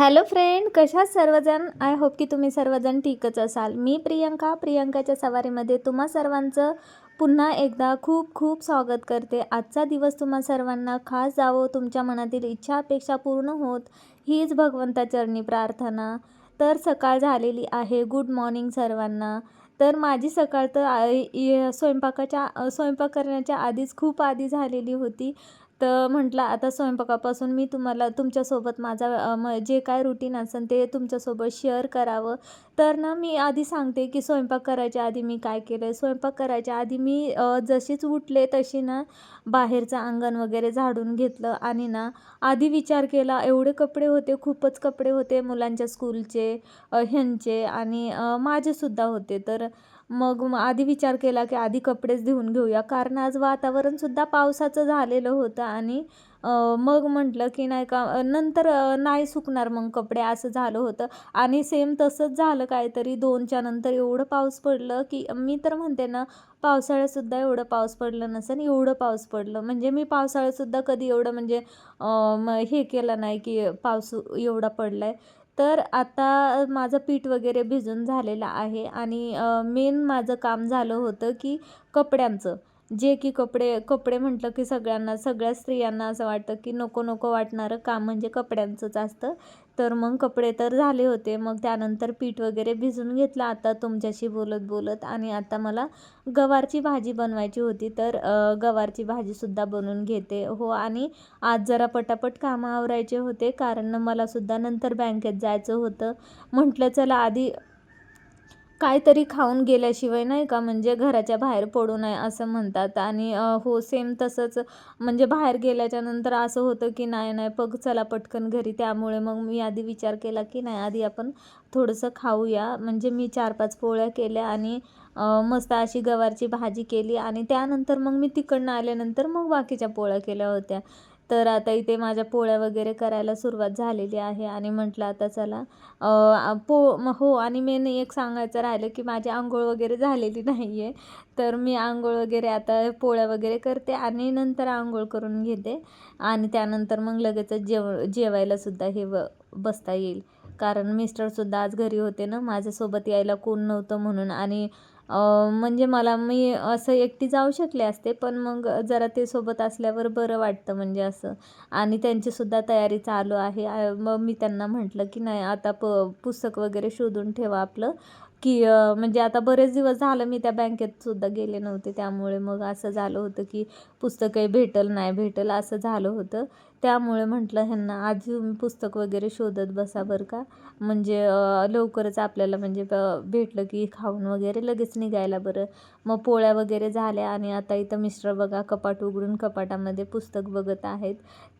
Hello friend कशा सर्वजण? I hope की तुम्ही सर्वजण ठीकच असाल. मी प्रियंका प्रियंकाच्या सवारीमध्ये तुम्हा सर्वांचं पुन्हा एकदा खूप खूप स्वागत करते. आजचा दिवस तुम्हा सर्वांना खास जावो तुमच्या मनातील इच्छा अपेक्षा पूर्ण होत हीच भगवंताचरणी प्रार्थना. तर सकाळ झालेली आहे. गुड मॉर्निंग सर्वांना. तर माझी सकाळ तर स्वयंपाकाच्या स्वयंपाक करण्याच्या आधीच खूप आधी झालेली होती. तर म्हटलं आता स्वयंपाकापासून मी तुम्हाला तुमच्यासोबत माझा म जे काय रुटीन असेल ते तुमच्यासोबत शेअर करावं. तर ना मी आधी सांगते की स्वयंपाक करायच्या आधी मी काय केलं आहे स्वयंपाक करायच्या आधी मी जशीच उठले तशी ना बाहेरचं अंगण वगैरे झाडून घेतलं आणि ना आधी विचार केला एवढे कपडे होते खूपच कपडे होते मुलांच्या स्कूलचे ह्यांचे आणि माझेसुद्धा होते. तर मग आधी विचार केला की आधी कपडेच धुवून घेऊया. कारण आज वातावरणसुद्धा पावसाचं झालेलं होतं आणि मग म्हटलं की नाही का नंतर नाही सुकणार मग कपडे असं झालं होतं. आणि सेम तसंच झालं काहीतरी. दोनच्या नंतर एवढं पाऊस पडलं की मी तर म्हणते ना पावसाळ्यातसुद्धा एवढं पाऊस पडलं नसेल एवढं पाऊस पडलं. म्हणजे मी पावसाळ्यातसुद्धा कधी एवढं म्हणजे हे केलं नाही की पाऊस एवढा पडला आहे तर आता माझं पीठ वगैरे भिजून झालेलं आहे आणि मेन माझं काम झालं होतं की कपड्यांचं. जे की कपडे कपडे म्हटलं की सगळ्यांना सगळ्या स्त्रियांना असं वाटतं की नको नको वाटणारं काम म्हणजे कपड्यांचंच असतं. तर मग कपडे तर झाले होते. मग त्यानंतर पीठ वगैरे भिजून घेतलं. आता तुमच्याशी बोलत बोलत आणि आता मला गवारची भाजी बनवायची होती. तर गवारची भाजीसुद्धा बनवून घेते. हो आणि आज जरा पटापट कामं आवरायचे होते. कारण मलासुद्धा नंतर बँकेत जायचं होतं. म्हटलं चला आधी काहीतरी खाऊन गेल्याशिवाय नाही का म्हणजे घराच्या बाहेर पडू नये असं म्हणतात. आणि हो सेम तसंच म्हणजे बाहेर गेल्याच्यानंतर असं होतं की नाही नाही पग चला पटकन घरी त्यामुळे मग मी आधी विचार केला की नाही आधी आपण थोडंसं खाऊया. म्हणजे मी चार पाच पोळ्या केल्या आणि मस्त अशी गवारची भाजी केली आणि त्यानंतर मग मी तिकडनं आल्यानंतर मग बाकीच्या पोळ्या केल्या होत्या. तर आता इथे माझ्या पोळ्या वगैरे करायला सुरुवात झालेली आहे आणि म्हटलं आता चला पो हो आणि मेन एक सांगायचं राहिलं की माझी आंघोळ वगैरे झालेली नाही आहे तर मी आंघोळ वगैरे आता पोळ्या वगैरे करते आणि नंतर आंघोळ करून घेते. आणि त्यानंतर मग लगेचच जेव जेवायलासुद्धा हे व बसता येईल. कारण मिस्टरसुद्धा आज घरी होते ना माझ्यासोबत यायला कोण नव्हतं म्हणून. आणि म्हणजे मला मी असं एकटी जाऊ शकले असते पण मग जरा ते सोबत असल्यावर बरं वाटतं म्हणजे असं. आणि त्यांचीसुद्धा तयारी चालू आहे. मग मी त्यांना म्हटलं की नाही आता प पुस्तक वगैरे शोधून ठेवा आपलं. की म्हणजे आता बरेच दिवस झालं मी त्या बँकेत सुद्धा गेले नव्हते. त्यामुळे मग असं झालं होतं की पुस्तकही भेटल नाही भेटल असं झालं होतं. त्यामुळे म्हटलं ह्यांना आज पुस्तक वगैरे शोधत बसा बरं का. म्हणजे लवकरच आपल्याला म्हणजे ब- भेटलं की खाऊन वगैरे लगेच निघायला बरं. मग पोळ्या वगैरे झाल्या आणि आता इथं मिस्टर बघा कपाट उघडून कपाटामध्ये पुस्तक बघत आहेत.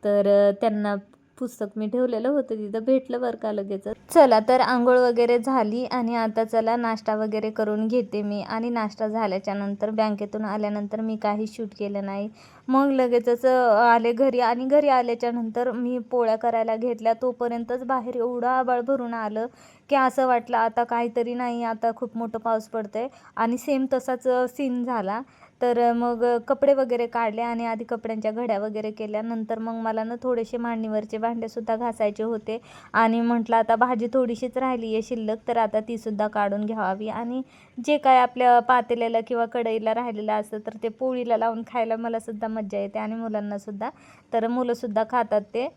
तर त्यांना पुस्तक मी ठेवलेलं होतं. तिथं भेटलं बरं का लगेचच. चला तर आंघोळ वगैरे झाली आणि आता चला नाश्ता वगैरे करून घेते मी. आणि नाश्ता झाल्याच्यानंतर बँकेतून आल्यानंतर मी काही शूट केलं नाही. मग लगेचच आले घरी आणि घरी आल्याच्यानंतर मी पोळ्या करायला घेतल्या. तोपर्यंतच बाहेर एवढं आबाळ भरून आलं की असं वाटलं आता काहीतरी नाही आता खूप मोठं पाऊस पडतंय. आणि सेम तसाच सीन झाला. तर मग कपडे वगैरे काढले आणि आधी कपड्यांच्या घड्या वगैरे केल्या. नंतर मग मला ना थोडेसे मांडणीवरचे भांडेसुद्धा घासायचे होते. आणि म्हटलं आता भाजी थोडीशीच राहिली आहे शिल्लक तर आता तीसुद्धा काढून घ्यावी. आणि जे काय आपल्या पातेल्याला किंवा कढईला राहिलेलं असतं तर ते पोळीला लावून खायला मलासुद्धा मज्जा येते आणि मुलांनासुद्धा तर मुलंसुद्धा खातात ते.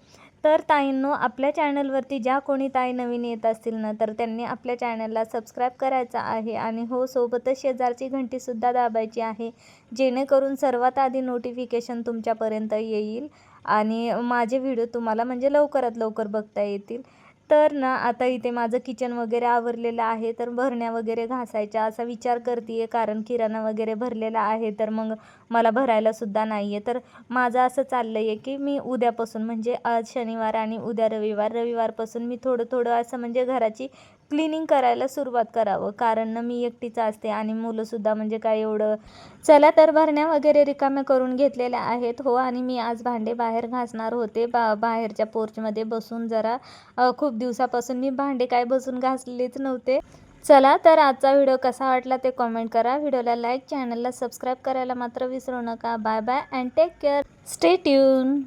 तर ताईंनो आपल्या चॅनलवरती ज्या कोणी ताई नवीन येत असतील ना तर त्यांनी आपल्या चॅनलला सबस्क्राईब करायचा आहे आणि हो सोबतच शेजारची घंटीसुद्धा दाबायची आहे जेणेकरून सर्वात आधी नोटिफिकेशन तुमच्यापर्यंत येईल आणि माझे व्हिडिओ तुम्हाला म्हणजे लवकरात लवकर बघता येतील. तर ना आता इथे माझं किचन वगैरे आवरलेलं आहे तर भरण्या वगैरे घासायच्या असा विचार करते आहे कारण किराणा वगैरे भरलेला आहे तर मग मला भरायलासुद्धा नाही आहे तर माझं असं चाललं आहे की मी उद्यापासून म्हणजे आज शनिवार आणि उद्या रविवार रविवारपासून मी थोडं थोडं असं म्हणजे घराची क्लिनिंग करायला सुरुवात करावं. कारण ना मी एकटीच असते आणि मुलंसुद्धा म्हणजे काय एवढं चला तर भरण्या वगैरे रिकाम्या करून घेतलेल्या आहेत. हो आणि मी आज भांडे बाहेर घासणार होते. बा बाहेरच्या पोर्चमध्ये बसून जरा खूप दिवसापासून मी भांडे काय बसून घासलेच नव्हते. चला तर आजचा व्हिडिओ कसा वाटला ते कॉमेंट करा. व्हिडिओला लाईक चॅनलला सबस्क्राईब करायला मात्र विसरू नका. Bye bye and take care stay tuned